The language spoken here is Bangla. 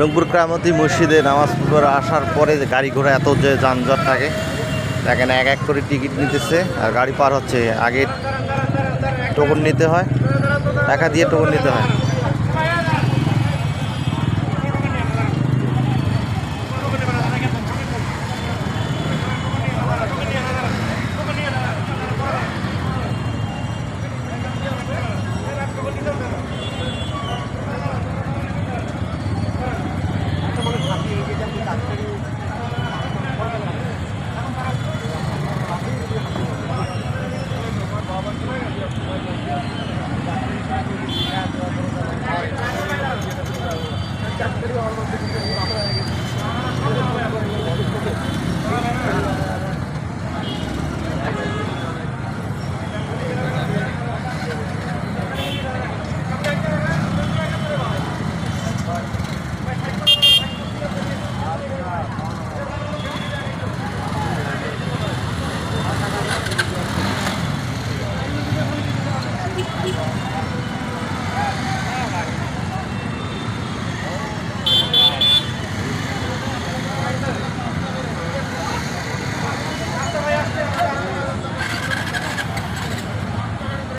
রংপুর ক্রামতি মসজিদে নামাজ পড়ে আসার পরে গাড়ি ঘোড়া এত যে যানজট থাকে এখানে এক এক করে টিকিট নিতেছে আর গাড়ি পার হচ্ছে। আগে টোকন নিতে হয়, টাকা দিয়ে টোকন নিতে হয়। すごい。